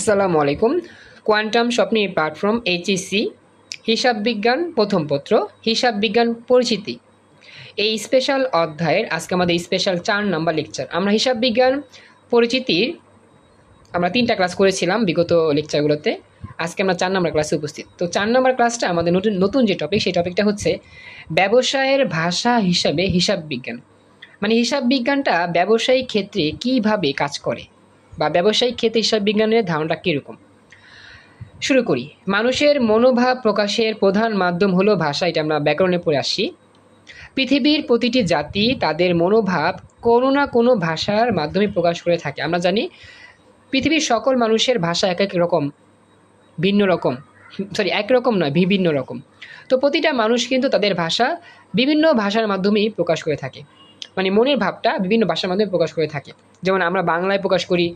আসসালামু আলাইকুম। কোয়ান্টাম স্বপ্নের প্ল্যাটফর্ম এইচএসসি হিসাব বিজ্ঞান প্রথম পত্র, হিসাব বিজ্ঞান পরিচিতি। এই স্পেশাল অধ্যায়ের আজকে আমাদের স্পেশাল চার নাম্বার লেকচার আমরা হিসাব বিজ্ঞান পরিচিতির আমরা তিনটা ক্লাস করেছিলাম বিগত লেকচারগুলোতে আজকে আমরা চার নম্বর ক্লাসে উপস্থিত। তো চার নম্বর ক্লাসটা আমাদের নতুন নতুন যে টপিক সেই টপিকটা হচ্ছে ব্যবসায়ের ভাষা হিসাবে হিসাব বিজ্ঞান। মানে হিসাব বিজ্ঞানটা ব্যবসায়িক ক্ষেত্রে কীভাবে কাজ করে? বা ব্যবসায়িক ক্ষেত্রে হিসাব বিজ্ঞানের ধারণাটা কীরকম? শুরু করি। মানুষের মনোভাব প্রকাশের প্রধান মাধ্যম হলো ভাষা, এটা আমরা ব্যাকরণে পড়ে আসি পৃথিবীর প্রতিটি জাতি তাদের মনোভাব কোনো না কোনো ভাষার মাধ্যমে প্রকাশ করে থাকে। আমরা জানি পৃথিবীর সকল মানুষের ভাষা এক এক রকম, ভিন্ন রকম, সরি একরকম নয়, বিভিন্ন রকম। তো প্রতিটা মানুষ কিন্তু তাদের ভাষা বিভিন্ন ভাষার মাধ্যমেই প্রকাশ করে থাকে। মানে মনের ভাবটা বিভিন্ন ভাষার মাধ্যমে প্রকাশ করে থাকে। যেমন আমরা বাংলায় প্রকাশ করি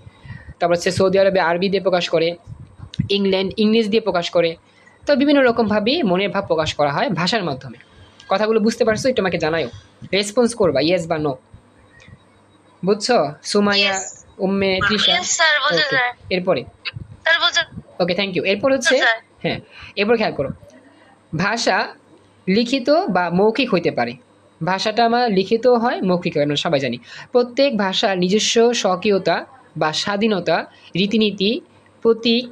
তারপর হচ্ছে সৌদি আরবে আরবি দিয়ে প্রকাশ করে ইংল্যান্ড ইংলিশ দিয়ে প্রকাশ করে তো বিভিন্ন রকমভাবেই মনের ভাব প্রকাশ করা হয় ভাষার মাধ্যমে। কথাগুলো বুঝতে পারছ? একটু আমাকে জানাও রেসপন্স করবা ইয়েস বা নো বুঝছ? সুমাইয়া উম্মে তৃষা। এরপরে? স্যার বোঝা ওকে থ্যাংক ইউ এরপর হচ্ছে হ্যাঁ এরপর খেয়াল করো। ভাষা লিখিত বা মৌখিক হইতে পারে। ভাষাটা আমার লিখিত হয় মৌখিক হয় আমরা সবাই জানি। প্রত্যেক ভাষার নিজস্ব স্বকীয়তা বা স্বাধীনতা, রীতিনীতি, প্রতীক,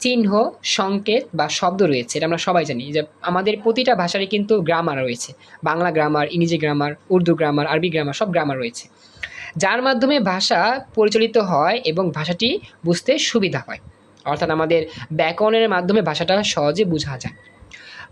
চিহ্ন, সংকেত বা শব্দ রয়েছে। এটা আমরা সবাই জানি যে আমাদের প্রতিটা ভাষারই কিন্তু গ্রামার রয়েছে। বাংলা গ্রামার ইংরেজি গ্রামার উর্দু গ্রামার আরবি গ্রামার সব গ্রামার রয়েছে। যার মাধ্যমে ভাষা পরিচালিত হয় এবং ভাষাটি বুঝতে সুবিধা হয়। অর্থাৎ আমাদের ব্যাকরণের মাধ্যমে ভাষাটা সহজে বোঝা যায়।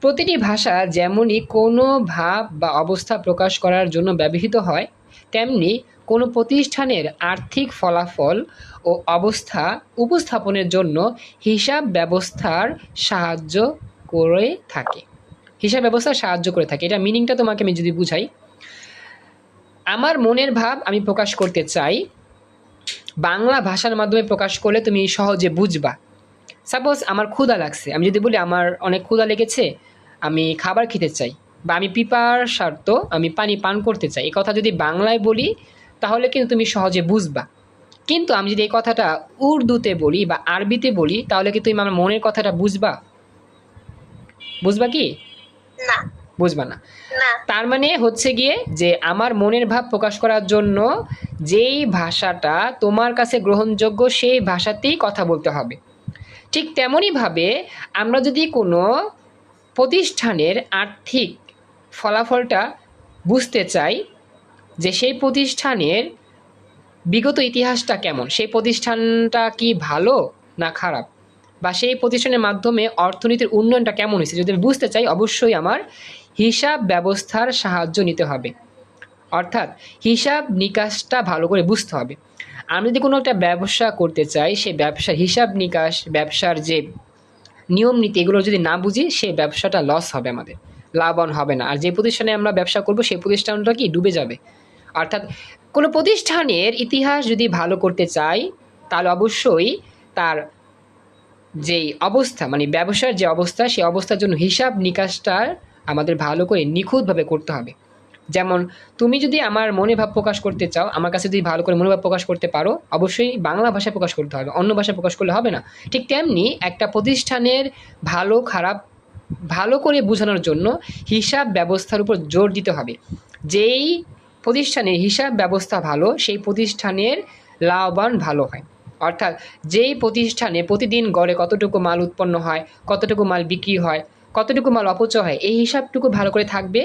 প্রতিটি ভাষা যেমনই কোনো ভাব বা অবস্থা প্রকাশ করার জন্য ব্যবহৃত হয়, তেমনি কোনো প্রতিষ্ঠানের আর্থিক ফলাফল ও অবস্থা উপস্থাপনের জন্য হিসাব ব্যবস্থার সাহায্য করে থাকে। হিসাব ব্যবস্থা সাহায্য করে থাকে। এটা মিনিংটা তোমাকে আমি যদি বুঝাই। আমার মনের ভাব আমি প্রকাশ করতে চাই। বাংলা ভাষার মাধ্যমে প্রকাশ করলে তুমি সহজে বুঝবা। সাপোজ আমার ক্ষুধা লাগছে। আমি যদি বলি, আমার অনেক ক্ষুধা লেগেছে, আমি খাবার খেতে চাই বা আমি পিপার স্বার্থ আমি পানি পান করতে চাই। এই কথা যদি বাংলায় বলি তাহলে কিন্তু তুমি সহজে বুঝবা। কিন্তু আমি যদি এই কথাটা উর্দুতে বলি বা আরবিতে বলি তাহলে কি তুমি আমার মনের কথাটা বুঝবা? বুঝবা কি? না। বুঝবা না। না। তার মানে হচ্ছে গিয়ে যে আমার মনের ভাব প্রকাশ করার জন্য যেই ভাষাটা তোমার কাছে গ্রহণযোগ্য সেই ভাষাতেই কথা বলতে হবে। ঠিক তেমনইভাবে আমরা যদি কোনো প্রতিষ্ঠানের আর্থিক ফলাফলটা বুঝতে চাই যে সেই প্রতিষ্ঠানের বিগত ইতিহাসটা কেমন? সেই প্রতিষ্ঠানটা কি ভালো না খারাপ? বা সেই প্রতিষ্ঠানের মাধ্যমে অর্থনীতির উন্নয়নটা কেমন হয়েছে? যদি আমি বুঝতে চাই, অবশ্যই আমার হিসাব ব্যবস্থার সাহায্য নিতে হবে। অর্থাৎ হিসাব নিকাশটা ভালো করে বুঝতে হবে। আমি যদি কোনো একটা ব্যবসা করতে চাই সেই ব্যবসার হিসাব নিকাশ, ব্যবসার যে নিয়ম নীতি, এগুলো যদি না বুঝি সেই ব্যবসাটা লস হবে আমাদের। লাভবান হবে না। আর যে প্রতিষ্ঠানে আমরা ব্যবসা করব সেই প্রতিষ্ঠানটা কি ডুবে যাবে? অর্থাৎ কোনো প্রতিষ্ঠানের ইতিহাস যদি ভালো করতে চাই, তাহলে অবশ্যই তার যেই অবস্থা মানে ব্যবসার যে অবস্থা সেই অবস্থার জন্য হিসাব নিকাশটা আমাদের ভালো করে নিখুঁতভাবে করতে হবে। যেমন তুমি যদি আমার মনে ভাব প্রকাশ করতে চাও, আমার কাছে যদি ভালো করে মনোভাব প্রকাশ করতে পারো, অবশ্যই বাংলা ভাষায় প্রকাশ করতে হবে। অন্য ভাষায় প্রকাশ করলে হবে না। ঠিক তেমনি একটা প্রতিষ্ঠানের ভালো, খারাপ, ভালো করে বোঝানোর জন্য হিসাব ব্যবস্থার উপর জোর দিতে হবে। যেই প্রতিষ্ঠানের হিসাব ব্যবস্থা ভালো, সেই প্রতিষ্ঠানের লাভবান ভালো হয়। অর্থাৎ যেই প্রতিষ্ঠানে প্রতিদিন গড়ে কতটুকু মাল উৎপন্ন হয়, কতটুকু মাল বিক্রি হয়, কতটুকু মাল অপচয় হয়, এই হিসাবটুকু ভালো করে থাকবে,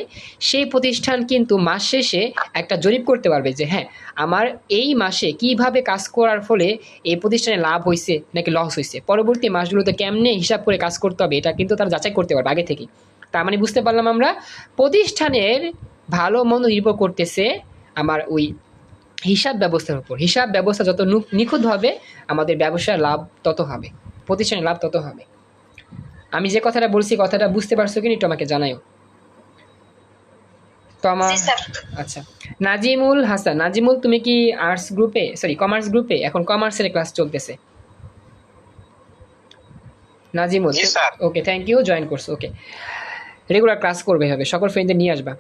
সেই প্রতিষ্ঠান কিন্তু মাস শেষে একটা জরিপ করতে পারবে যে হ্যাঁ আমার এই মাসে কীভাবে কাজ করার ফলে এই প্রতিষ্ঠানে লাভ হয়েছে নাকি লস হয়েছে পরবর্তী মাসগুলোতে কেমনে হিসাব করে কাজ করতে হবে? এটা কিন্তু তারা যাচাই করতে পারবে আগে থেকেই। তার মানে বুঝতে পারলাম আমরা, প্রতিষ্ঠানের ভালো মন্দ নির্ভর করতেছে আমার ওই হিসাব ব্যবস্থার উপর। হিসাব ব্যবস্থা যত নিখুঁত হবে আমাদের ব্যবসার লাভ তত হবে প্রতিষ্ঠানের লাভ তত হবে। আমি যে কথাটা বলছি কথাটা বুঝতে পারছ কিনা একটু আমাকে তো আমার আচ্ছা। নাজিমুল হাসান নাজিমুল তুমি কি আর্টস গ্রুপে সরি কমার্স গ্রুপে এখন কমার্সের ক্লাস চলতেছে? Nazimul. Okay thank you join করছ ওকে রেগুলার ক্লাস করবে হবে সকল ফ্রেন্ডদের নিয়ে আসবা।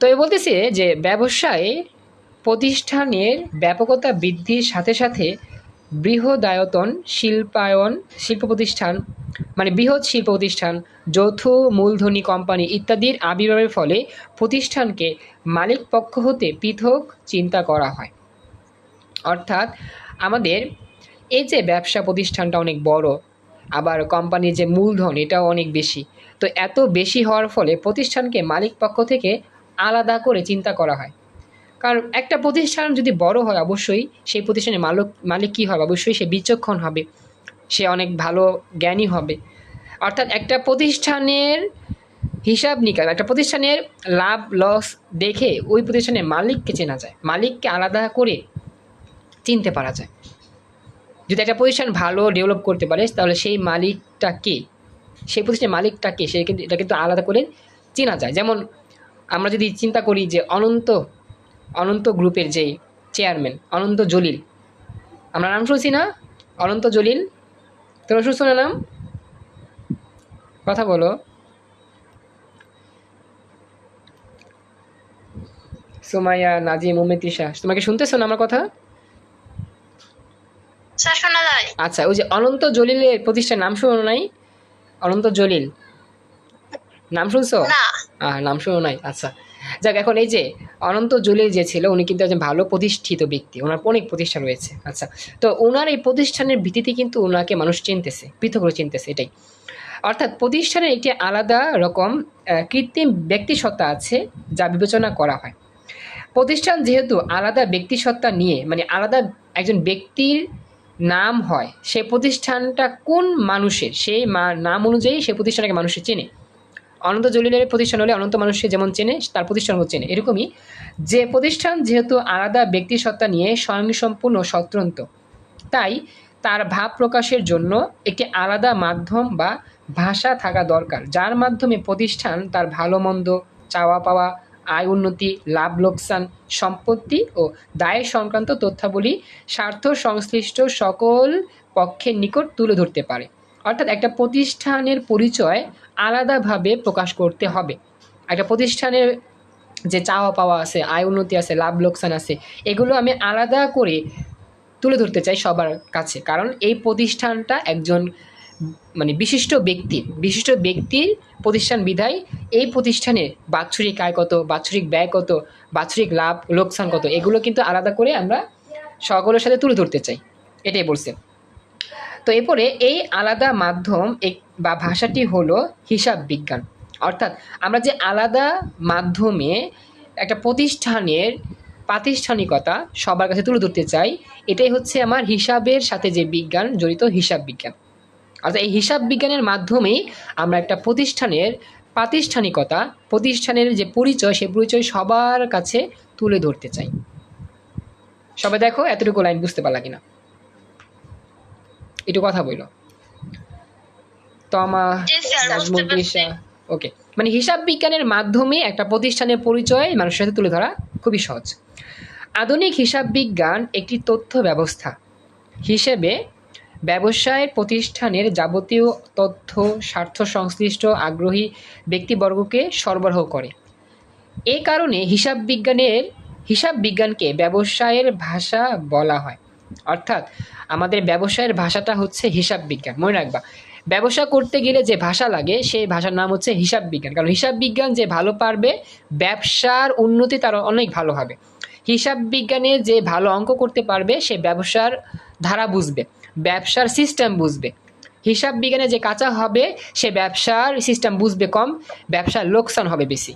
তো এ বলতেছে যে ব্যবসায় প্রতিষ্ঠানের ব্যাপকতা বৃদ্ধির সাথে সাথে বৃহদায়তন শিল্পায়ন শিল্প প্রতিষ্ঠান মানে বৃহৎ শিল্প প্রতিষ্ঠান যৌথ মূলধনী কোম্পানি ইত্যাদির আবির্ভাবের ফলে প্রতিষ্ঠানকে মালিক পক্ষ হতে পৃথক চিন্তা করা হয়। অর্থাৎ আমাদের এই যে ব্যবসা প্রতিষ্ঠানটা অনেক বড়, আবার কোম্পানির যে মূলধন এটাও অনেক বেশি। তো এত বেশি হওয়ার ফলে প্রতিষ্ঠানকে মালিক পক্ষ থেকে আলাদা করে চিন্তা করা হয়। কারণ একটা প্রতিষ্ঠান যদি বড় হয় অবশ্যই সেই প্রতিষ্ঠানের মালিক মালিক কী হবে? অবশ্যই সে বিচক্ষণ হবে। সে অনেক ভালো জ্ঞানী হবে। অর্থাৎ একটা প্রতিষ্ঠানের হিসাব নিকাশ, একটা প্রতিষ্ঠানের লাভ, লস দেখে ওই প্রতিষ্ঠানের মালিককে চেনা যায়। মালিককে আলাদা করে চিনতে পারা যায়। যদি একটা প্রতিষ্ঠান ভালো ডেভেলপ করতে পারে, তাহলে সেই মালিকটা কে সেই প্রতিষ্ঠানের মালিকটা কে সে কিন্তু এটা কিন্তু আলাদা করে চেনা যায়। যেমন আমরা যদি চিন্তা করি যে অনন্ত অনন্ত গ্রুপের যে চেয়ারম্যান অনন্ত জলিল আমরা নাম শুনছি না? অনন্ত জলিল তোমরা শুনছো না নাম? কথা বলো। সুমাইয়া নাজিম উমেতিশা তোমাকে শুনতেছো না আমার কথা? আচ্ছা ওই যে অনন্ত জলিলের প্রতিষ্ঠান নাম শুনো নাই? অনন্ত জলিল নাম শুনছো? না। নাম শুনো নাই আচ্ছা। যাক, এখন এই যে অনন্ত জলিল যে ছিল, উনি কিন্তু একজন ভালো প্রতিষ্ঠিত ব্যক্তি, ওনার অনেক প্রতিষ্ঠান রয়েছে আচ্ছা। তো ওনার এই প্রতিষ্ঠানের ভিত্তিতে কিন্তু ওনাকে মানুষ চিনতেছে, পৃথক করে চিনতেছে এটাই। অর্থাৎ প্রতিষ্ঠানের একটি আলাদা রকম কৃত্রিম ব্যক্তিসত্তা আছে যা বিবেচনা করা হয়। প্রতিষ্ঠান যেহেতু আলাদা ব্যক্তিসত্তা নিয়ে মানে আলাদা একজন ব্যক্তির নাম হয়, সে প্রতিষ্ঠানটা কোন মানুষের, সেই নাম অনুযায়ী সেই প্রতিষ্ঠানকে মানুষের চেনে। অনন্ত জলিলের প্রতিষ্ঠান হলে অনন্ত মানুষকে যেমন চেনে, তার প্রতিষ্ঠানও চেনে। এরকমই যে প্রতিষ্ঠান যেহেতু আলাদা ব্যক্তিসত্তা নিয়ে স্বয়ংসম্পূর্ণ স্বতন্ত্র, তাই তার ভাব প্রকাশের জন্য একটি আলাদা মাধ্যম বা ভাষা থাকা দরকার, যার মাধ্যমে প্রতিষ্ঠান তার ভালো মন্দ, চাওয়া পাওয়া, আয় উন্নতি, লাভ লোকসান, সম্পত্তি ও দায় সংক্রান্ত তথ্যাবলী স্বার্থ সংশ্লিষ্ট সকল পক্ষের নিকট তুলে ধরতে পারে। অর্থাৎ একটা প্রতিষ্ঠানের পরিচয় আলাদাভাবে প্রকাশ করতে হবে। একটা প্রতিষ্ঠানের যে চাওয়া পাওয়া আছে, আয় উন্নতি আছে, লাভ লোকসান আছে, এগুলো আমি আলাদা করে তুলে ধরতে চাই সবার কাছে। কারণ এই প্রতিষ্ঠানটা একজন মানে বিশিষ্ট ব্যক্তির বিশিষ্ট ব্যক্তির প্রতিষ্ঠান বিধায় এই প্রতিষ্ঠানে বাৎসরিক আয় কত, বাৎসরিক ব্যয় কত, বাৎসরিক লাভ, লোকসান কত, এগুলো কিন্তু আলাদা করে আমরা সকলের সাথে তুলে ধরতে চাই। এটাই বলছে। তো এরপরে এই আলাদা মাধ্যম বা ভাষাটি হলো হিসাব বিজ্ঞান। অর্থাৎ আমরা যে আলাদা মাধ্যমে একটা প্রতিষ্ঠানের প্রাতিষ্ঠানিকতা সবার কাছে তুলে ধরতে চাই, এটাই হচ্ছে আমার হিসাবের সাথে যে বিজ্ঞান জড়িত হিসাব বিজ্ঞান। অর্থাৎ এই হিসাব বিজ্ঞানের মাধ্যমেই আমরা একটা প্রতিষ্ঠানের প্রাতিষ্ঠানিকতা, প্রতিষ্ঠানের যে পরিচয়, সে পরিচয় সবার কাছে তুলে ধরতে চাই। সবাই দেখো, এতটুকু লাইন বুঝতে পারলা কিনা? একটু কথা বইল তমা ওকে মানে হিসাব বিজ্ঞানের মাধ্যমে একটা প্রতিষ্ঠানের পরিচয় মানুষের সাথে তুলে ধরা খুবই সহজ। আধুনিক হিসাব বিজ্ঞান একটি তথ্য ব্যবস্থা হিসেবে ব্যবসায়ের প্রতিষ্ঠানের যাবতীয় তথ্য স্বার্থ সংশ্লিষ্ট আগ্রহী ব্যক্তিবর্গকে সরবরাহ করে। এ কারণে হিসাব বিজ্ঞানের হিসাব বিজ্ঞানকে ব্যবসায়ের ভাষা বলা হয়। অর্থাৎ আমাদের ব্যবসায়ের ভাষাটা হচ্ছে হিসাব বিজ্ঞান, মনে রাখবা। ব্যবসা করতে গেলে যে ভাষা লাগে, সেই ভাষার নাম হচ্ছে হিসাব বিজ্ঞান। কারণ হিসাব বিজ্ঞান যে ভালো পারবে, ব্যবসার উন্নতি তার অনেক ভালো হবে। হিসাব বিজ্ঞানে যে ভালো অঙ্ক করতে পারবে, সে ব্যবসার ধারা বুঝবে, ব্যবসার সিস্টেম বুঝবে। হিসাব বিজ্ঞানে যে কাঁচা হবে, সে ব্যবসার সিস্টেম বুঝবে কম, ব্যবসার লোকসান হবে বেশি।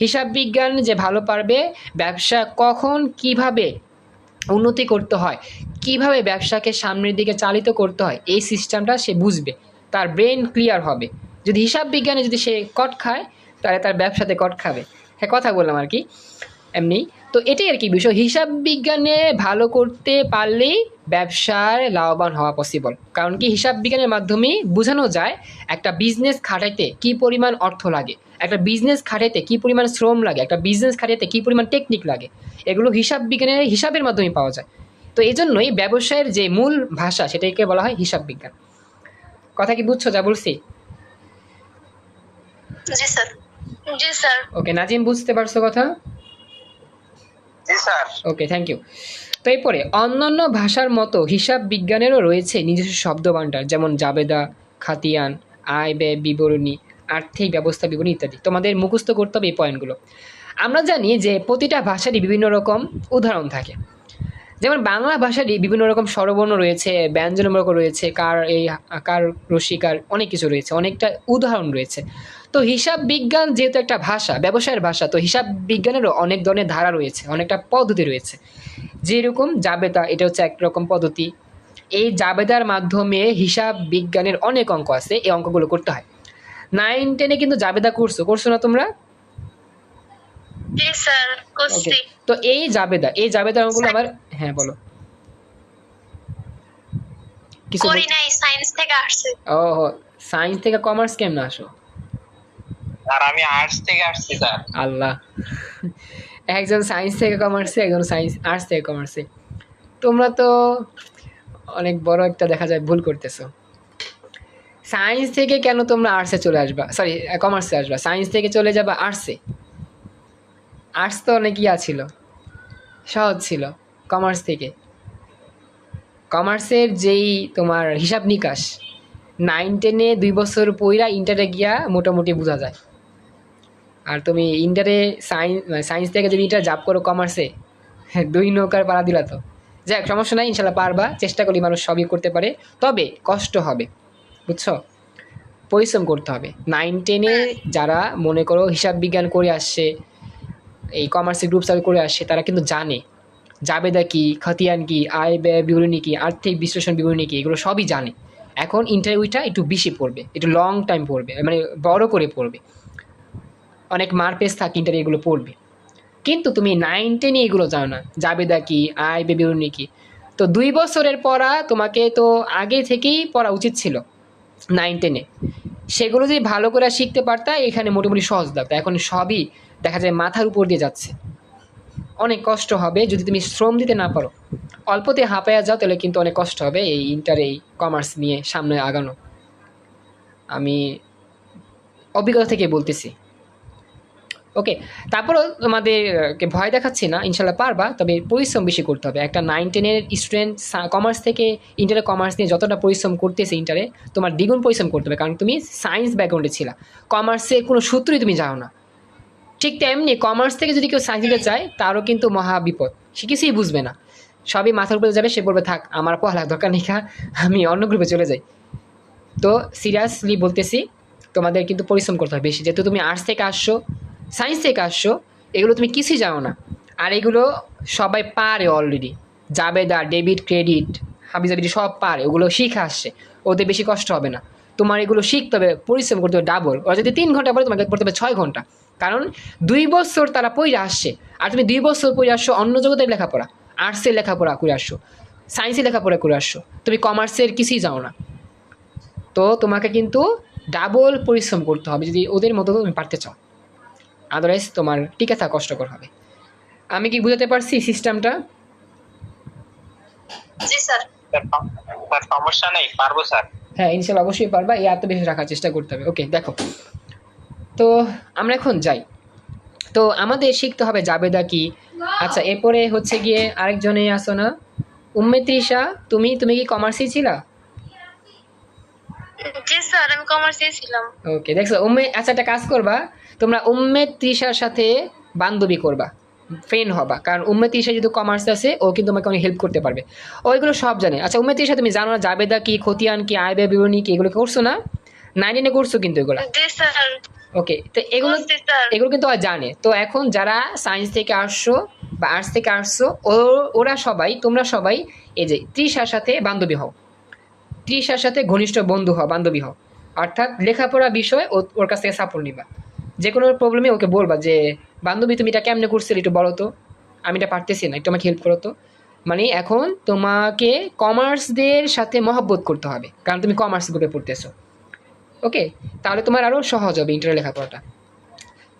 হিসাব বিজ্ঞান যে ভালো পারবে, ব্যবসা কখন, কীভাবে উন্নতি করতে হয়। কীভাবে ব্যবসাকে সামনের দিকে চালিত করতে হয়, এই সিস্টেমটা সে বুঝবে। তার ব্রেন ক্লিয়ার হবে। যদি হিসাব বিজ্ঞানে যদি সে কট খায়, তাহলে তার ব্যবসাতে কট খাবে। হ্যাঁ কথা বললাম আর কি। এমনি তো এটাই আর কি বিষয়। হিসাব বিজ্ঞানে ভালো করতে পারলেই ব্যবসার লাভবান হওয়া পসিবল কারণ কি হিসাব বিজ্ঞানের মাধ্যমে বোঝানো যায় একটা বিজনেস খাটাইতে কি পরিমাণ অর্থ লাগে একটা বিজনেস খাটাইতে কি পরিমাণ শ্রম লাগে একটা বিজনেস খাটাইতে কি পরিমাণ টেকনিক লাগে এগুলো হিসাব বিজ্ঞানের হিসাবের মাধ্যমে পাওয়া যায়। তো এই জন্যই ব্যবসায়ের যে মূল ভাষা সেটাকে বলা হয় হিসাব বিজ্ঞান। কথা কি বুঝছ যা বলছি? জি স্যার। জি স্যার। ওকে নাজিম বুঝতে পারছ কথা? ওকে থ্যাংক ইউ তো এরপরে, অন্যান্য ভাষার মতো হিসাব বিজ্ঞানেরও রয়েছে নিজস্ব শব্দভাণ্ডার যেমন জাবেদা, খাতিয়ান, আয়, ব্যয়, বিবরণী, আর্থিক ব্যবস্থা, বিবরণী ইত্যাদি। তোমাদের মুখস্থ করতে হবে এই পয়েন্টগুলো আমরা জানি যে প্রতিটা ভাষারই বিভিন্ন রকম উদাহরণ থাকে। যেমন বাংলা ভাষারই বিভিন্ন রকম স্বরবর্ণ রয়েছে, ব্যঞ্জনমূলক রয়েছে, কার এই, কার রসিকার অনেক কিছু রয়েছে, অনেকটা উদাহরণ রয়েছে। তো হিসাব বিজ্ঞান যেহেতু একটা ভাষা ব্যবসায়ের ভাষা তো হিসাব বিজ্ঞানেরও অনেক ধরনের ধারা রয়েছে অনেকটা পদ্ধতি রয়েছে। যেরকম জাবেদা এটা হচ্ছে একরকম পদ্ধতি। এই জাবেদার মাধ্যমে হিসাব বিজ্ঞানের অনেক অঙ্ক আছে এই অঙ্কগুলো করতে হয়। নাইন টেনে কিন্তু জাবেদা করছ করছ না তোমরা? তো এই জাবেদা এই জাবেদার অঙ্কগুলো আমার হ্যাঁ বলো। কিছু করি নাই সায়েন্স থেকে আসছে। ও সায়েন্স থেকে কমার্স কেমন আসো আর আমি আর্টস থেকে আসছি, স্যার। আল্লাহ। একজন সায়েন্স থেকে কমার্সে একজন সায়েন্স আর্টস থেকে কমার্সে তোমরা তো অনেক বড় একটা দেখা যায়, ভুল করতেছো। সায়েন্স থেকে কেন তোমরা আর্টসে চলে আসবা? সরি কমার্সে আসবা। সায়েন্স থেকে চলে যাবা আর্টসে আর্টস তো অনেক ইয়া ছিল। সহজ ছিল কমার্স থেকে। কমার্সের যেই তোমার হিসাব নিকাশ নাইন টেনে দুই বছর পইরা ইন্টারে গিয়া মোটামুটি বোঝা যায়। আর তুমি ইন্টারে সায়েন্স সায়েন্স থেকে যদি ইন্টার জাপ করো কমার্সে দুই নৌকার পাড়া দিলা তো। যাক সমস্যা নাই, ইনশাল্লাহ পারবা, চেষ্টা করি মানুষ সবই করতে পারে। তবে কষ্ট হবে, বুঝছ? পরিশ্রম করতে হবে। নাইন টেনে যারা মনে করো হিসাব বিজ্ঞান করে আসছে, এই কমার্সের গ্রুপ সার্ভ করে আসছে, তারা কিন্তু জানে। জাবেদা কি, খতিয়ান কি, আয় ব্যয় বিবরণী কি, আর্থিক বিশ্লেষণ বিবরণী কি, এগুলো সবই জানে। এখন ইন্টারভিউটা একটু বেশি পড়বে, একটু লং টাইম পড়বে মানে বড় করে পড়বে। অনেক মারপেস থাকে ইন্টারে এগুলো পড়বে। কিন্তু তুমি নাইন টেনে এগুলো জানো না। জাবেদা কি আয় ব্যয় বিবরণী কি। তো দুই বছরের পড়া তোমাকে তো আগে থেকেই পড়া উচিত ছিল নাইন টেনে সেগুলো যদি ভালো করে শিখতে পারতা, এখানে মোটামুটি সহজ লাগতো। এখন সবই দেখা যায় মাথার উপর দিয়ে যাচ্ছে। অনেক কষ্ট হবে যদি তুমি শ্রম দিতে না পারো। অল্পতে হাঁপায়া যাও, তাহলে কিন্তু অনেক কষ্ট হবে এই ইন্টার এই কমার্স নিয়ে সামনে আগানো। আমি অভিজ্ঞতা থেকে বলতেছি। ওকে তারপরেও তোমাদেরকে ভয় দেখাচ্ছি না, ইনশাল্লাহ পারবা, তবে পরিশ্রম বেশি করতে হবে। একটা নাইন টেনের স্টুডেন্ট কমার্স থেকে ইন্টারে কমার্স নিয়ে যতটা পরিশ্রম করতেছে ইন্টারে তোমার দ্বিগুণ পরিশ্রম করতে হবে, কারণ তুমি সায়েন্স ব্যাকগ্রাউন্ডে ছিলা। কমার্সের কোনো সূত্রই তুমি যাও না। ঠিক তেমনি কমার্স থেকে যদি কেউ সায়েন্স নিতে চায়, তারও কিন্তু মহা বিপদ। সে কিছুই বুঝবে না। সবই মাথার উপরে যাবে, সে বলবে, থাক, আমার পড়ালেখা দরকার নেই, খা, আমি অন্য গ্রুপে চলে যাই। তো সিরিয়াসলি বলতেছি, তোমাদের কিন্তু পরিশ্রম করতে হবে বেশি। যেহেতু তুমি আর্টস থেকে আসছো সায়েন্স থেকে আসছো, এগুলো তুমি কিছুই জানো না। আর এগুলো সবাই পারে অলরেডি জাবেদা ডেবিট ক্রেডিট হাবিজাবিটি সব পারে, ওগুলো শিখে আসছে। ওদের বেশি কষ্ট হবে না। তোমার এগুলো শিখতে হবে, পরিশ্রম করতে হবে ডাবল ওরা যদি তিন ঘণ্টা পরে তোমাকে পড়তে হবে ছয় ঘণ্টা। কারণ দুই বছর তারা পড়ে আসছে। আর তুমি দুই বছর পড়ে আসছো, অন্য জগতের লেখাপড়া। আর্টসের লেখাপড়া করে আসছো। সায়েন্সের লেখাপড়া করে আসছো। তুমি কমার্সের কিছুই যাও না। তো তোমাকে কিন্তু ডাবল পরিশ্রম করতে হবে। যদি ওদের মতো তুমি পারতে চাও। আদারওয়াইজ তোমার টিকে থাকা কষ্টকর হবে। আমি কি বুঝাতে পারছি সিস্টেমটা? জি স্যার। স্যার সমস্যা নেই পারব স্যার। হ্যাঁ ইনশাল্লাহ অবশ্যই পারবা এই আত্মবিশ্বাস রাখার চেষ্টা করতে হবে। ওকে দেখো। তো আমরা এখন যাই। তো আমাদের শিখতে হবে জাবেদা কি। আচ্ছা এরপরে হচ্ছে গিয়ে আরেকজনে আসো না। উম্মে তৃষা তুমি তুমি কি কমার্সেই ছিলা? জি স্যার আমি কমার্সে ছিলাম। ওকে দেখছ উম্মে আচ্ছা একটা কাজ করবা। তোমরা উম্মে তৃষার সাথে বান্ধবী করবা ফ্রেন্ড হবা। কারণ উম্মে তৃষা যদি কমার্স আছে ও কিন্তু তোমাকে অনেক হেল্প করতে পারবে। ওইগুলো সব জানে। আচ্ছা উম্মে তৃষা তুমি জানো না জাবেদা কি খতিয়ান কি আয় ব্যয় বিবরণী কি এগুলো করছ না? নাইনে করছ কিন্তু এগুলো? ওকে তো এগুলো এগুলো কিন্তু ওরা জানে। তো এখন যারা সায়েন্স থেকে আসছো বা আর্টস থেকে আসছো ও ওরা সবাই তোমরা সবাই এই যে তৃষার সাথে বান্ধবী হও। তৃষার সাথে ঘনিষ্ঠ বন্ধু হও বান্ধবী হও। অর্থাৎ লেখাপড়া বিষয় ওর কাছ থেকে সাপোর্ট নিবা। যে কোনো প্রবলেমে ওকে বলবা যে বান্ধবী তুমি এটা কেমনে করছিলে? একটু বলো তো। আমি এটা পারতেছি না একটু আমাকে হেল্প করো তো। মানে এখন তোমাকে কমার্সদের সাথে মহব্বত করতে হবে কারণ তুমি কমার্স গ্রুপে পড়তেছো। ওকে? তাহলে তোমার আরও সহজ হবে ইন্টার লেখাপড়াটা।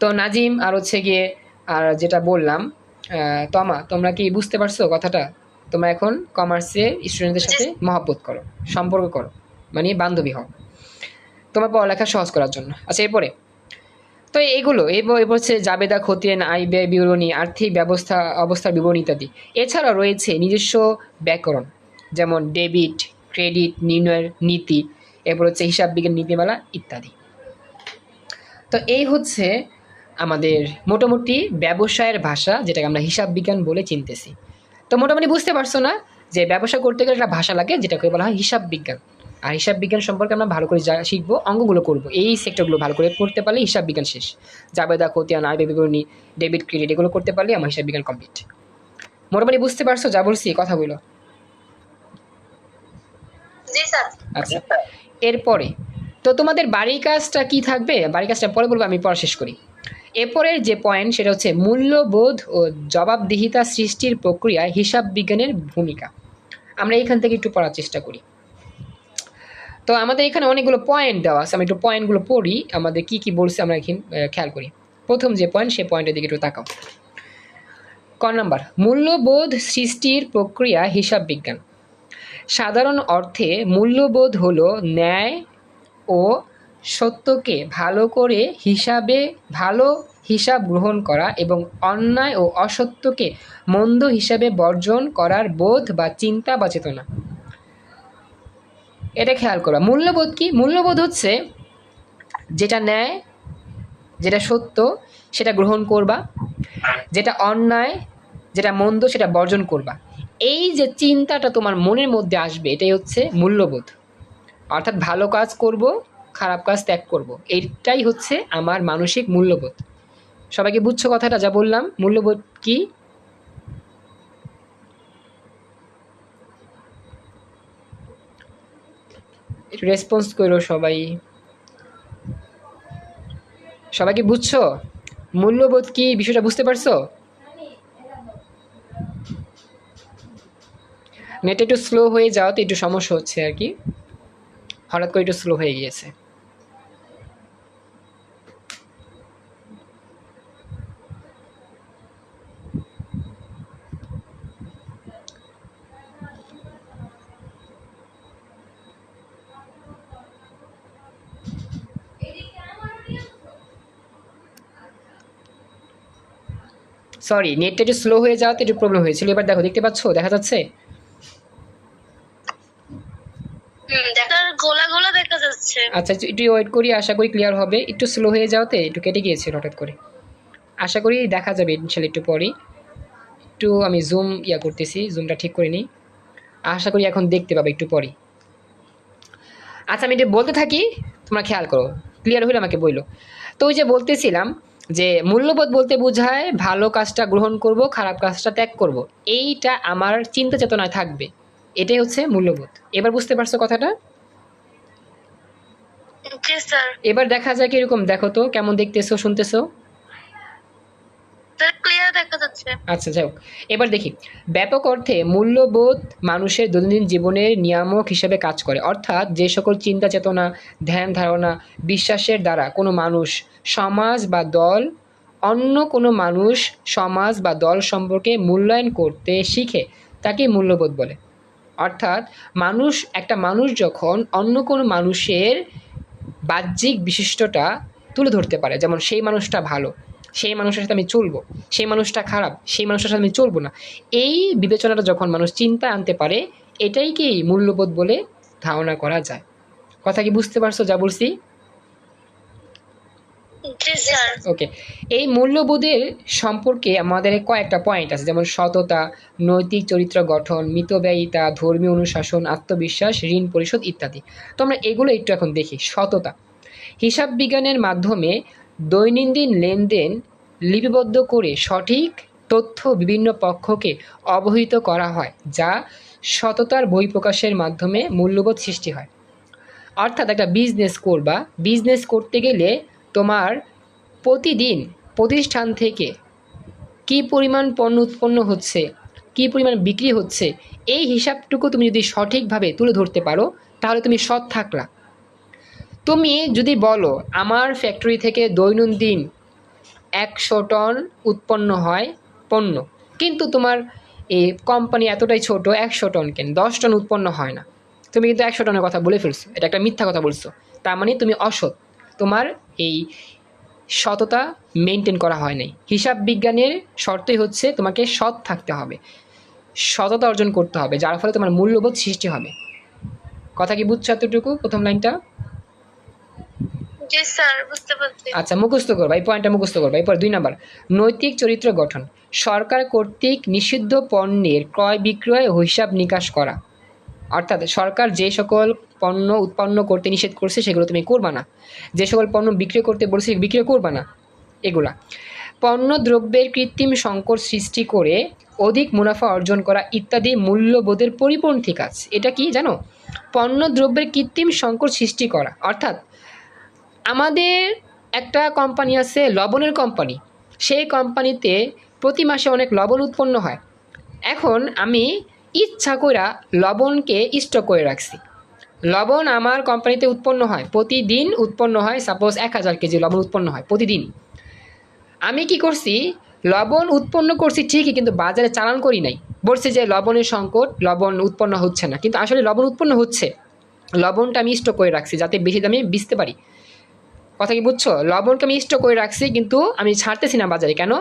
তো নাজিম আর হচ্ছে গিয়ে আর যেটা বললাম তমা তোমরা কি বুঝতে পারছ কথাটা? তোমরা এখন কমার্সের স্টুডেন্টদের সাথে মহব্বত করো সম্পর্ক করো মানে বান্ধবী হও। তোমার পড়ালেখা সহজ করার জন্য। আচ্ছা এরপরে। তো এগুলো এবার হচ্ছে জাবেদা, খতিয়ান আয় ব্যয়, বিবরণী, আর্থিক ব্যবস্থা অবস্থার বিবরণী ইত্যাদি। এছাড়াও রয়েছে নিজস্ব ব্যাকরণ, যেমন ডেবিট, ক্রেডিট, নির্ণয়ের নীতি, এরপর হচ্ছে হিসাব বিজ্ঞান নীতিমালা ইত্যাদি। তো এই হচ্ছে আমাদের মোটামুটি ব্যবসায়ের ভাষা, যেটাকে আমরা হিসাব বিজ্ঞান বলে চিনতেছি। তো মোটামুটি বুঝতে পারছ না যে ব্যবসা করতে গেলে একটা ভাষা লাগে, যেটাকে বলা হয় হিসাব বিজ্ঞান। আর হিসাব বিজ্ঞান সম্পর্কে আমরা ভালো করে যা শিখব অঙ্গগুলো করব। এই সেক্টরগুলো ভালো করে করতে পারলে হিসাব বিজ্ঞান শেষ। জাবেদা খতিয়ান আয় বিবরণী ডেবিট ক্রেডিট এগুলো করতে পারলে আমার হিসাব বিজ্ঞান কমপ্লিট মোটামুটি বুঝতে পারছ? যা বলছি কথা বলো আচ্ছা এরপরে তো তোমাদের বাড়ির কাজটা কি থাকবে? বাড়ির কাজটা পরে বলব আমি পড়া শেষ করি। এরপরের যে পয়েন্ট সেটা হচ্ছে মূল্যবোধ ও জবাবদিহিতা সৃষ্টির প্রক্রিয়ায় হিসাব বিজ্ঞানের ভূমিকা। আমরা এখান থেকে একটু পড়ার চেষ্টা করি। তো আমাদের এখানে অনেকগুলো পয়েন্ট দেওয়া আছে। আমি একটু পয়েন্টগুলো পড়ি, আমাদের কি কি বলছে আমরা এখানে খেয়াল করি। প্রথম যে পয়েন্ট সেই পয়েন্টের দিকে একটু তাকাও। ক নাম্বার? মূল্যবোধ সৃষ্টির প্রক্রিয়া হিসাব বিজ্ঞান। সাধারণ অর্থে মূল্যবোধ হলো ন্যায় ও সত্যকে ভালো করে হিসাবে, ভালো হিসাব গ্রহণ করা এবং অন্যায় ও অসত্যকে মন্দ হিসাবে বর্জন করার বোধ বা চিন্তা বা চেতনা। এটা খেয়াল করা। মূল্যবোধ কি? মূল্যবোধ হচ্ছে যেটা ন্যায়, যেটা সত্য, সেটা গ্রহণ করবা, যেটা অন্যায়, যেটা মন্দ, সেটা বর্জন করবা। এই যে চিন্তাটা তোমার মনের মধ্যে আসবে, এটাই হচ্ছে মূল্যবোধ। অর্থাৎ ভালো কাজ করব, খারাপ কাজ ত্যাগ করব। এইটাই হচ্ছে আমার মানসিক মূল্যবোধ। সবাইকে বুঝছ কথাটা যা বললাম? মূল্যবোধ কি? একটু রেসপন্স করো সবাই। সবাই কি বুঝছ? মূল্যবোধ কি বিষয়টা বুঝতে পারছ? নেট একটু স্লো হয়ে যাওয়াতে একটু সমস্যা হচ্ছে আর কি। হঠাৎ করে একটু স্লো হয়ে গিয়েছে। সরি নেটটা একটু স্লো হয়ে যাওয়াতে একটু প্রবলেম হয়েছিল। এবার দেখো দেখতে পাচ্ছো? দেখা যাচ্ছে? আচ্ছা একটু ওয়েট করি আশা করি ক্লিয়ার হবে। একটু স্লো হয়ে যাওয়াতে একটু কেটে গিয়েছিল হঠাৎ করে। আশা করি দেখা যাবে ইনশাল্লাহ একটু পরেই। একটু আমি জুম ইয়া করতেছি জুমটা ঠিক করে নিই। আশা করি এখন দেখতে পাবে একটু পরেই। আচ্ছা আমি এটা বলতে থাকি তোমরা খেয়াল করো। ক্লিয়ার হলে আমাকে বইলো। তো ওই যে বলতেছিলাম যে মূল্যবোধ বলতে বোঝায় ভালো কাজটা গ্রহণ করব খারাপ কাজটা ত্যাগ করব। এইটা আমার চিন্তা চেতনায় থাকবে। এটাই হচ্ছে মূল্যবোধ। এবার বুঝতে পারছ কথাটা? এবার দেখা যায় কীরকম। দেখো তো কেমন দেখতেছো শুনতেছো স্যার ক্লিয়ার দেখা যাচ্ছে আচ্ছা যাই এবার দেখি। ব্যাপক অর্থে মূল্যবোধ মানুষের দৈনন্দিন জীবনের নিয়ামক হিসেবে কাজ করে। অর্থাৎ যে সকল চিন্তা চেতনা, ধ্যান ধারণা, বিশ্বাসের দ্বারা কোনো মানুষ সমাজ বা দল, অন্য কোনো মানুষ সমাজ বা দল সম্পর্কে মূল্যায়ন করতে শিখে, তাকে মূল্যবোধ বলে। অর্থাৎ মানুষ, একটা মানুষ যখন অন্য কোনো মানুষের বাহ্যিক বিশিষ্টটা তুলে ধরতে পারে, যেমন সেই মানুষটা ভালো সেই মানুষের সাথে আমি চলবো সেই মানুষটা খারাপ সেই মানুষের সাথে আমি চলবো না। এই বিবেচনাটা যখন মানুষ চিন্তা আনতে পারে এটাই কি মূল্যবোধ বলে ধারণা করা যায়? কথা কি বুঝতে পারছ যা বলছি ওকে এই মূল্যবোধের সম্পর্কে আমাদের কয়েকটা পয়েন্ট আছে যেমন সততা নৈতিক চরিত্র গঠন মিতব্যয়িতা ধর্মীয় অনুশাসন আত্মবিশ্বাস ঋণ পরিশোধ ইত্যাদি। তো আমরা এগুলো একটু এখন দেখি সততা। হিসাব বিজ্ঞানের মাধ্যমে দৈনন্দিন লেনদেন লিপিবদ্ধ করে সঠিক তথ্য বিভিন্ন পক্ষকে অবহিত করা হয়, যা সততার বই প্রকাশের মাধ্যমে মূল্যবোধ সৃষ্টি হয়। অর্থাৎ একটা বিজনেস করবা বিজনেস করতে গেলে তোমার প্রতিদিন প্রতিষ্ঠান থেকে কী পরিমাণ পণ্য উৎপন্ন হচ্ছে, কী পরিমাণ বিক্রি হচ্ছে, এই হিসাবটুকু তুমি যদি সঠিকভাবে তুলে ধরতে পারো, তাহলে তুমি সৎ থাকলা। তুমি যদি বলো, আমার ফ্যাক্টরি থেকে দৈনন্দিন একশো টন উৎপন্ন হয় পণ্য, কিন্তু তোমার এই কোম্পানি এতটাই ছোট, একশো টন কেন? দশ টন উৎপন্ন হয় না। তুমি কিন্তু একশো টনের কথা বলে ফেলছো, এটা একটা মিথ্যা কথা বলছো। তার মানে তুমি অসৎ। তোমার এই সততা মেনটেন করা হয় নাই। হিসাব বিজ্ঞানের শর্তই হচ্ছে তোমাকে সৎ থাকতে হবে। সততা অর্জন করতে হবে, যার ফলে তোমার মূল্যবোধ সৃষ্টি হবে। কথা কি বুঝছ এতটুকু? প্রথম লাইনটা। আচ্ছা মুখস্থ পয়েন্টটা মুখস্থ দুই নাম্বার, নৈতিক চরিত্র গঠন। সরকার কর্তৃক নিষিদ্ধ পণ্যের ক্রয় বিক্রয় হিসাব নিকাশ করা। অর্থাৎ সরকার যে সকল পণ্য উৎপন্ন করতে নিষেধ করছে, সেগুলো তুমি করবা না। যে সকল পণ্য বিক্রি করতে বলছে বিক্রি করবা না। এগুলা। পণ্য দ্রব্যের কৃত্রিম সংকট সৃষ্টি করে অধিক মুনাফা অর্জন করা ইত্যাদি মূল্যবোধের পরিপন্থী কাজ। এটা কি জানো? পণ্য দ্রব্যের কৃত্রিম সংকট সৃষ্টি করা। অর্থাৎ আমাদের একটা কোম্পানি আছে, লবণের কোম্পানি সেই কোম্পানিতে প্রতি মাসে অনেক লবণ উৎপন্ন হয়। এখন আমি ইচ্ছা কইরা লবণকে স্টক করে রাখছি। লবণ আমার কোম্পানিতে উৎপন্ন হয়, প্রতিদিন উৎপন্ন হয় সাপোজ এক হাজার কেজি লবণ উৎপন্ন হয়, প্রতিদিন। আমি কি করছি, লবণ উৎপন্ন করছি ঠিকই, কিন্তু বাজারে চালান করি নাই। বলছে যে লবণের সংকট, লবণ উৎপন্ন হচ্ছে না। কিন্তু আসলে লবণ উৎপন্ন হচ্ছে। লবণটা আমি স্টক করে রাখছি, যাতে বেশি দামে বেচতে পারি। কথা কি বুঝছ? লবণকে আমি স্টক করে রাখছি, কিন্তু আমি ছাড়তেছি না বাজারে। কেন?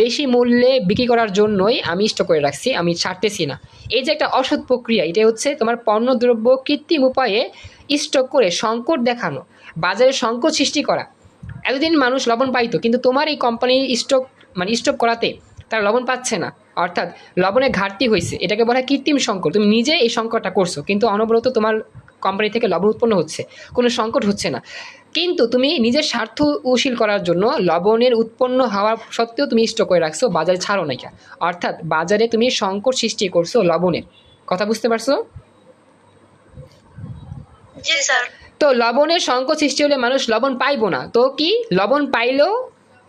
বেশি মূল্যে বিক্রি করার জন্যই আমি স্টক করে রাখছি, আমি ছাড়তেছি না। এই যে একটা অসৎ প্রক্রিয়া এটা হচ্ছে তোমার পণ্যদ্রব্য কৃত্রিম উপায়ে স্টক করে সংকট দেখানো, বাজারে সংকট সৃষ্টি করা। এতদিন মানুষ লবণ পাইতো, কিন্তু তোমার এই কোম্পানির স্টক মানে স্টক করাতে তারা লবণ পাচ্ছে না। অর্থাৎ লবণের ঘাটতি হয়েছে, এটাকে বলা কৃত্রিম সংকট। তুমি নিজে এই সংকটটা করছ, কিন্তু অনবরত তোমার কোম্পানি থেকে লবণ উৎপন্ন হচ্ছে, কোনো সংকট হচ্ছে না। কিন্তু তুমি নিজের স্বার্থ উশীল করার জন্য লবণের উৎপন্ন হওয়া সত্ত্বেও তুমি স্টক করে রাখছো বাজারে ছাড়ো না কেন অর্থাৎ বাজারে তুমি সংকট সৃষ্টি করছ লবণের। কথা বুঝতে পারছ? জি স্যার। তো লবণের সংকট সৃষ্টি হলে মানুষ লবণ পাইবো না। তো কি? লবণ পাইলেও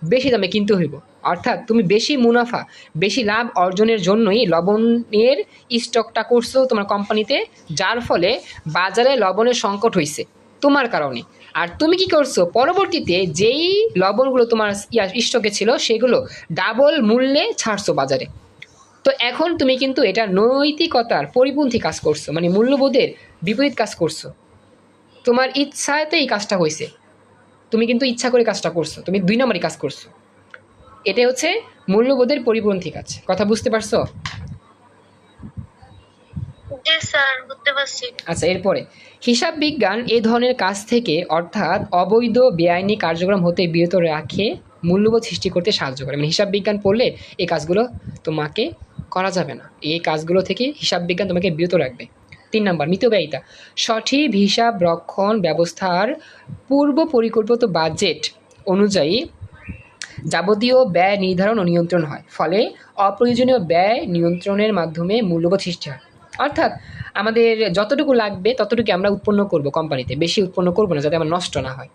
বেশি দামে কিনতে হইব। অর্থাৎ তুমি বেশি মুনাফা বেশি লাভ অর্জনের জন্যই লবণের স্টকটা করছ তোমার কোম্পানিতে যার ফলে বাজারে লবণের সংকট হয়েছে তোমার কারণে। আর তুমি কি করছ? পরবর্তীতে যেই লবণগুলো তোমার স্টকে ছিল, সেগুলো ডাবল মূল্যে ছাড়ছো বাজারে। তো এখন তুমি কিন্তু এটা নৈতিকতার পরিপন্থী কাজ করছ মানে মূল্যবোধের বিপরীত কাজ করছ। তোমার ইচ্ছাতে এই কাজটা হয়েছে তুমি কিন্তু ইচ্ছা করে কাজটা করছ, তুমি দুই নম্বরই কাজ করছ। এটা হচ্ছে মূল্যবোধের পরিপন্থী কাজ। কথা বুঝতে পারছ জি স্যার বুঝতে পারছি আচ্ছা এরপরে। হিসাব বিজ্ঞান এই ধরনের কাজ থেকে, অর্থাৎ অবৈধ, বেআইনি কার্যক্রম হতে বিরত রাখে, মূল্যবোধ সৃষ্টি করতে সাহায্য করে। মানে হিসাব বিজ্ঞান পড়লে এই কাজগুলো তোমাকে করা যাবে না। এই কাজগুলো থেকে হিসাব বিজ্ঞান তোমাকে বিরত রাখবে। তিন নম্বর, মিতব্যয়িতা। সঠিক হিসাব রক্ষণ ব্যবস্থার পূর্ব পরিকল্পিত বাজেট অনুযায়ী যাবতীয় ব্যয় নির্ধারণ ও নিয়ন্ত্রণ হয়। ফলে অপ্রয়োজনীয় ব্যয় নিয়ন্ত্রণের মাধ্যমে মূল্যবোধ সৃষ্টি হয়। অর্থাৎ আমাদের যতটুকু লাগবে ততটুকু আমরা উৎপন্ন করব কোম্পানিতে। বেশি উৎপন্ন করব না, যাতে আমার নষ্ট না হয়।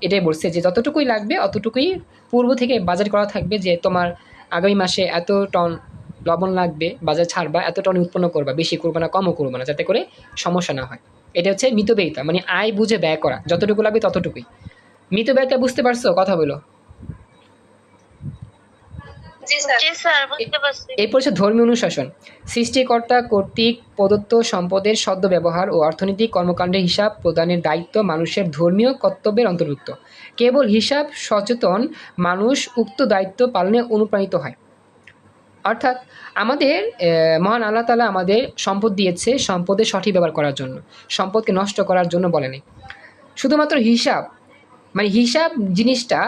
এটাই বলছে যে, যতটুকুই লাগবে, অতটুকুই পূর্ব থেকে বাজার করা থাকবে যে, তোমার আগামী মাসে এত টন লবণ লাগবে, বাজার ছাড়বা, এত টন উৎপন্ন করবা, বেশি করবা না, কমও করবা না, যাতে করে সমস্যা না হয়। এটা হচ্ছে মৃত মিতব্যয়িতা মানে আয় বুঝে ব্যয় করা। যতটুকু লাগবে ততটুকুই। মৃত মিতব্যয়িতা বুঝতে পারছ? কথা বলো। হচ্ছে ধর্মীয় অনুশাসন সৃষ্টিকর্তা কর্তৃক প্রদত্ত সম্পদের সদ্য ব্যবহার ও অর্থনৈতিক কর্মকাণ্ডের হিসাব প্রদানের দায়িত্ব মানুষের ধর্মীয় কর্তব্যের অন্তর্ভুক্ত। কেবল হিসাব সচেতন মানুষ উক্ত দায়িত্ব পালনে অনুপ্রাণিত হয়। অর্থাৎ আমাদের মহান আল্লাহ তালা আমাদের সম্পদ দিয়েছে সম্পদের সঠিক ব্যবহার করার জন্য সম্পদকে নষ্ট করার জন্য বলেনি। শুধুমাত্র হিসাব মানে হিসাব জিনিসটা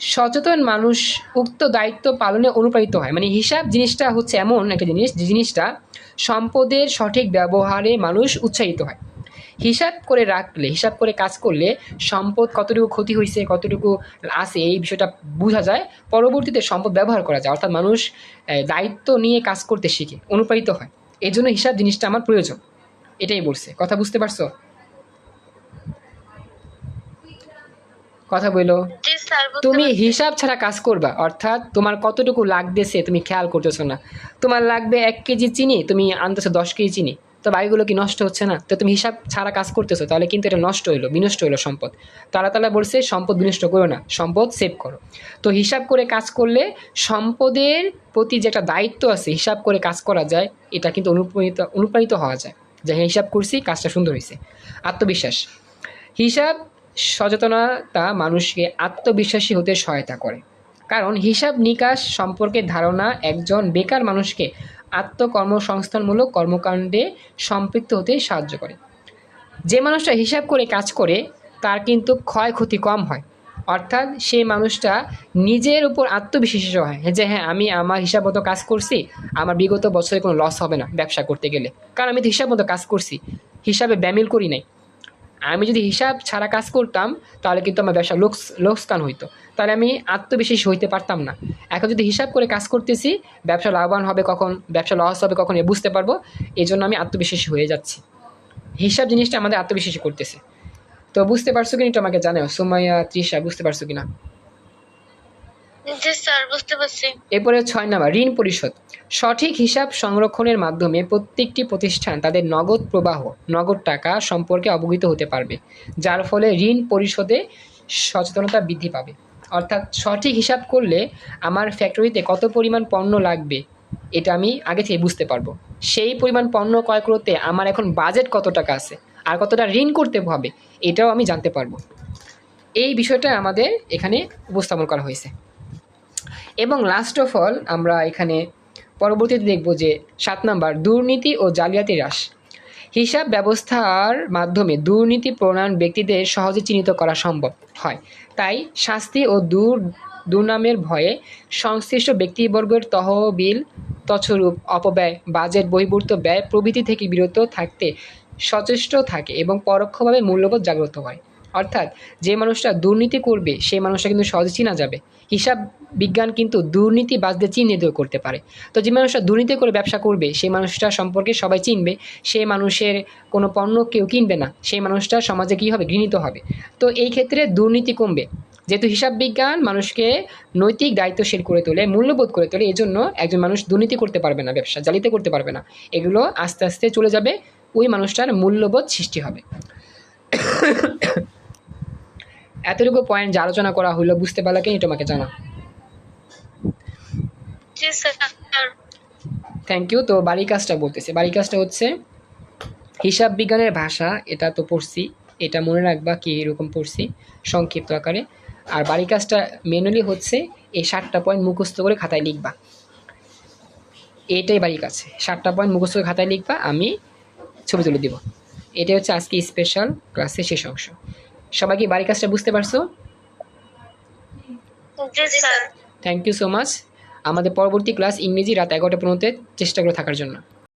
সচেতন মানুষ উক্ত দায়িত্ব পালনে অনুপ্রাণিত হয়। মানে হিসাব জিনিসটা হচ্ছে এমন একটা জিনিস, যে জিনিসটা সম্পদের সঠিক ব্যবহারে মানুষ উৎসাহিত হয়। হিসাব করে রাখলে, হিসাব করে কাজ করলে সম্পদ কতটুকু ক্ষতি হয়েছে কতটুকু আছে, এই বিষয়টা বোঝা যায়। পরবর্তীতে সম্পদ ব্যবহার করা যায়, অর্থাৎ মানুষ দায়িত্ব নিয়ে কাজ করতে শিখে, অনুপ্রাণিত হয়। এই জন্য হিসাব জিনিসটা আমার প্রয়োজন। এটাই বলছে। কথা বুঝতে পারছ? কথা বলো জি স্যার বুঝতে তুমি হিসাব ছাড়া কাজ করবা, অর্থাৎ তোমার কতটুকু লাগতেছে তুমি খেয়াল করতেছো না। তোমার লাগবে এক কেজি চিনি, তুমি আনতেছো দশ কেজি চিনি। তো বাকিগুলো কি নষ্ট হচ্ছে না? তো তুমি হিসাব ছাড়া কাজ করতেছো, তাহলে কিন্তু এটা নষ্ট হইল, বিনষ্ট হইল সম্পদ। তারা তারা বলছে, সম্পদ বিনষ্ট করো না, সম্পদ সেভ করো। তো হিসাব করে কাজ করলে সম্পদের প্রতি যে একটা দায়িত্ব আছে, হিসাব করে কাজ করা যায়, এটা কিন্তু অনুপ্রাণিত অনুপ্রাণিত হওয়া যায়। যে হ্যাঁ হিসাব করছি, কাজটা সুন্দর হয়েছে আত্মবিশ্বাস। হিসাব সচেতনতা মানুষকে আত্মবিশ্বাসী হতে সহায়তা করে। কারণ হিসাব নিকাশ সম্পর্কে ধারণা একজন বেকার মানুষকে আত্মকর্মসংস্থানমূলক কর্মকাণ্ডে সম্পৃক্ত হতে সাহায্য করে। যে মানুষটা হিসাব করে কাজ করে, তার কিন্তু ক্ষয়ক্ষতি কম হয়। অর্থাৎ সেই মানুষটা নিজের উপর আত্মবিশ্বাসী হয় যে হ্যাঁ আমি আমার হিসাব মতো কাজ করছি, আমার বিগত বছরে কোনো লস হবে না ব্যবসা করতে গেলে। কারণ আমি তো হিসাব মতো কাজ করছি, হিসাবে ব্যামিল করি নাই। আমি যদি হিসাব ছাড়া কাজ করতাম, তাহলে কিন্তু আমার ব্যবসা লোকস, লোকসান হইতো। তাহলে আমি আত্মবিশ্বাসী হইতে পারতাম না। এখন যদি হিসাব করে কাজ করতেছি, ব্যবসা লাভবান হবে কখন, ব্যবসা লস হবে কখন, এ বুঝতে পারব। এই জন্য আমি আত্মবিশ্বাসী হয়ে যাচ্ছি। হিসাব জিনিসটা আমাদের আত্মবিশ্বাসী করতেছে। তো বুঝতে পারছ কিনা একটু আমাকে জানাও। সুমাইয়া, তৃষা, বুঝতে পারছ কিনা? এরপরে ছয় নাম্বার, ঋণ পরিশোধ। সঠিক হিসাব সংরক্ষণের মাধ্যমে প্রত্যেকটি প্রতিষ্ঠান তাদের নগদ প্রবাহ, নগদ টাকা সম্পর্কে অবহিত হতে পারবে, যার ফলে ঋণ পরিশোধে সচেতনতা বৃদ্ধি পাবে। অর্থাৎ সঠিক হিসাব করলে আমার ফ্যাক্টরিতে কত পরিমাণ পণ্য লাগবে, এটা আমি আগে থেকে বুঝতে পারব। সেই পরিমাণ পণ্য ক্রয় করতে আমার এখন বাজেট কত টাকা আছে, আর কতটা ঋণ করতে হবে, এটাও আমি জানতে পারব। এই বিষয়টা আমাদের এখানে উপস্থাপন করা হয়েছে। এবং লাস্ট অফ অল আমরা এখানে পরবর্তীতে দেখব যে সাত নাম্বার, দুর্নীতি ও জালিয়াতি হ্রাস। হিসাব ব্যবস্থার মাধ্যমে দুর্নীতি প্রণয়ন ব্যক্তিদের সহজে চিহ্নিত করা সম্ভব হয়। তাই শাস্তি ও দূর, দুর্নামের ভয়ে সংশ্লিষ্ট ব্যক্তিবর্গের তহবিল তছরূপ, অপব্যয়, বাজেট বহির্ভূত ব্যয় প্রভৃতি থেকে বিরত থাকতে সচেষ্ট থাকে এবং পরোক্ষভাবে মূল্যবোধ জাগ্রত হয়। অর্থাৎ যে মানুষটা দুর্নীতি করবে সেই মানুষটা কিন্তু সহজে চিনা যাবে। হিসাব বিজ্ঞান কিন্তু দুর্নীতি দুর্নীতিবাজদের চিহ্নিত করতে পারে। তো যে মানুষটা দুর্নীতি করে ব্যবসা করবে সেই মানুষটা সম্পর্কে সবাই চিনবে। সেই মানুষের কোনো পণ্য কেউ কিনবে না। সেই মানুষটা সমাজে কী হবে? ঘৃণিত হবে। তো এই ক্ষেত্রে দুর্নীতি কমবে। যেহেতু হিসাব বিজ্ঞান মানুষকে নৈতিক দায়িত্বশীল করে তোলে, মূল্যবোধ করে তোলে, এজন্য একজন মানুষ দুর্নীতি করতে পারবে না, ব্যবসা জালিতে করতে পারবে না। এগুলো আস্তে আস্তে চলে যাবে, ওই মানুষটার মূল্যবোধ সৃষ্টি হবে। এতটুকু পয়েন্ট যে আলোচনা করা হলো বুঝতে পারলে কি তোমাকে জানা। জি স্যার থ্যাংক ইউ তো বাড়ি কাজটা বলতেছে। বাড়ি কাজটা হচ্ছে হিসাব বিজ্ঞানের ভাষা এটা তো পড়ছি। এটা মনে রাখবা কি এরকম পড়ছি সংক্ষিপ্ত আকারে। আর বাড়ি কাজটা মেনুয়ালি হচ্ছে এই ষাটটা পয়েন্ট মুখস্থ করে খাতায় লিখবা। এটাই বাড়ি কাজ। ষাটটা পয়েন্ট মুখস্থ করে খাতায় লিখবা আমি ছবি তুলে দিব। এটাই হচ্ছে আজকে স্পেশাল ক্লাসের শেষ অংশ। সবাই কি বাড়ি কাজটা বুঝতে পারছ? থ্যাংক ইউ সো মাচ আমাদের পরবর্তী ক্লাস ইংরেজি রাত এগারোটা পনেরোতে চেষ্টা করে থাকার জন্য।